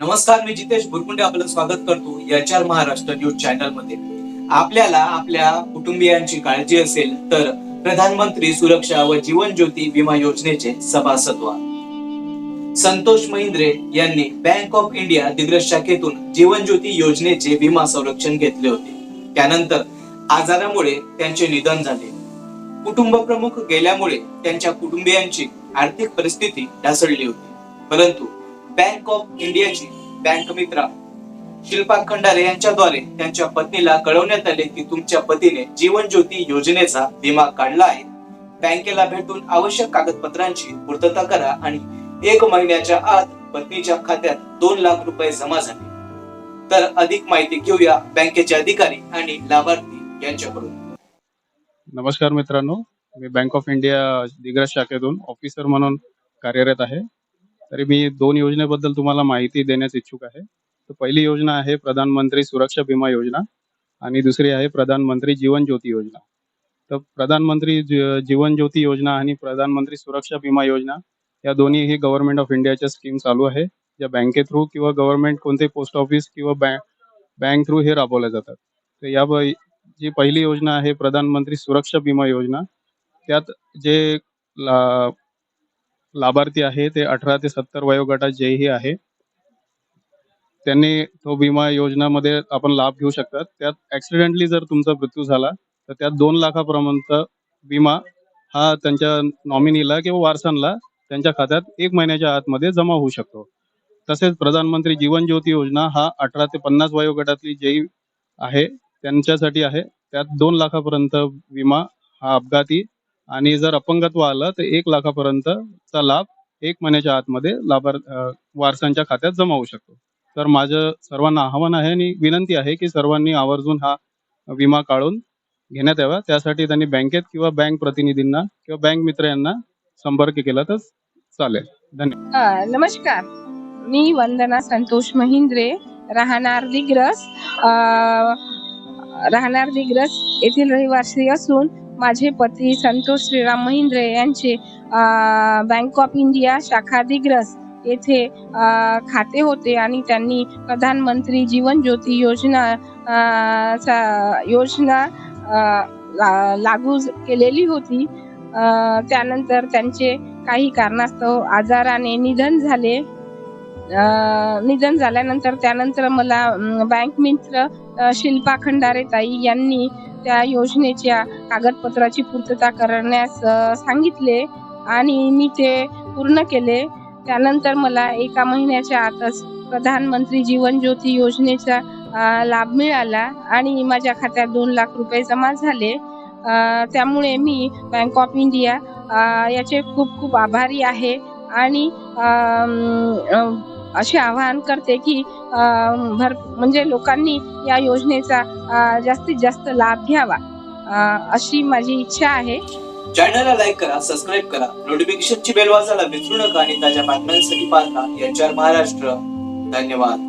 नमस्कार मी जितेश भुरकुंडे आपलं स्वागत करतो याचार महाराष्ट्र न्यूज चॅनलमध्ये आपल्याला आपल्या कुटुंबियांची काळजी असेल तर प्रधानमंत्री सुरक्षा व जीवन ज्योती विमा योजनेचे सभासद व्हा संतोष महिंद्रे यांनी बँक ऑफ इंडिया दिग्रस शाखेतून जीवन ज्योती योजनेचे विमा संरक्षण घेतले होते. त्यानंतर आजारामुळे त्यांचे निधन झाले. कुटुंब प्रमुख गेल्यामुळे त्यांच्या कुटुंबियांची आर्थिक परिस्थिती ढासळली होती. परंतु बँक ऑफ इंडियाची बँक मित्रा शिल्पा खंडारे यांच्याद्वारे त्यांच्या पत्नीला कळवण्यात आले की तुमच्या पतीने जीवन ज्योती योजनेचा विमा काढला आहे. बँकेला भेटून आवश्यक कागदपत्रांची पूर्तता करा आणि एक महिन्याच्या आत पत्नीच्या खात्यात दोन लाख रुपये जमा झाले. तर अधिक माहिती घेऊया बँकेचे अधिकारी आणि लाभार्थी यांच्याकडून. नमस्कार मित्रांनो मी बँक ऑफ इंडिया दिग्रज शाखेतून ऑफिसर म्हणून कार्यरत आहे. तरी मी दोन योजनेबद्दल तुम्हाला माहिती देण्यास इच्छुक आहे. तर पहिली योजना आहे प्रधानमंत्री सुरक्षा विमा योजना आणि दुसरी आहे प्रधानमंत्री जीवन ज्योती योजना. तर प्रधानमंत्री जीवन ज्योती योजना आणि प्रधानमंत्री सुरक्षा विमा योजना या दोन्ही ही गव्हर्नमेंट ऑफ इंडियाच्या स्कीम चालू आहे. ज्या बँके थ्रू किंवा गव्हर्नमेंट कोणते पोस्ट ऑफिस किंवा बँक बँक थ्रू हे राबवल्या जातात. तर या जी पहिली योजना आहे प्रधानमंत्री सुरक्षा विमा योजना त्यात जे ला लाभार्थी आहे ते अठरा ते सत्तर वयोगटात जेही आहे. त्यांनी तो विमा योजनामध्ये आपण लाभ घेऊ शकतात. त्यात ऍक्सिडेंटली जर तुमचा मृत्यू झाला तर त्यात दोन लाखापर्यंत विमा हा त्यांच्या नॉमिनीला किंवा वारसांना त्यांच्या खात्यात एक महिन्याच्या आतमध्ये जमा होऊ शकतो. तसेच प्रधानमंत्री जीवन ज्योती योजना हा अठरा ते पन्नास वयोगटातली जे आहे त्यांच्यासाठी आहे. त्यात दोन लाखापर्यंत विमा हा अपघाती आणि जर अपंगत्व आलं तर एक लाखापर्यंतचा लाभ एक महिन्याच्या आतमध्ये लाभार वारसांच्या खात्यात जमा होऊ शकतो. तर माझं सर्वांना आव्हान आहे आणि विनंती आहे की सर्वांनी आवर्जून हा विमा काढून घेण्यात यावा. त्यासाठी त्यांनी बँकेत किंवा बँक प्रतिनिधींना किंवा बँक मित्र यांना संपर्क केला तर चालेल. धन्यवाद. नमस्कार. मी वंदना संतोष महिंद्रे राहणार दिग्रस. राहणार दिग्रस येथील रहिवासी असून माझे पती संतोष श्रीराम महिंद्रे यांचे बँक ऑफ इंडिया शाखा दिग्रस येथे खाते होते आणि त्यांनी प्रधानमंत्री जीवन ज्योती योजना सा योजना ला- लागू केलेली होती. त्यानंतर त्यांचे काही कारणास्तव आजाराने निधन झाले. निधन झाल्यानंतर त्यानंतर मला बँक मित्र शिल्पा खंडारे ताई यांनी त्या योजनेच्या कागदपत्राची पूर्तता करण्यास सांगितले आणि मी ते पूर्ण केले. त्यानंतर मला एका महिन्याच्या आतच प्रधानमंत्री जीवन ज्योती योजनेचा लाभ मिळाला आणि माझ्या खात्यात दोन लाख रुपये जमा झाले. त्यामुळे मी बँक ऑफ इंडिया याचे खूप खूप आभारी आहे आणि असे आवाहन करते की भर म्हणजे लोकांनी या योजनेचा जास्तीत जास्त लाभ घ्यावा अशी माझी इच्छा आहे. चॅनलला लाईक करा सबस्क्राईब करा. नोटिफिकेशनची बेल वाजायला विसरू नका आणि ताज्या बातम्यांसाठी पाहता याचार महाराष्ट्र. धन्यवाद.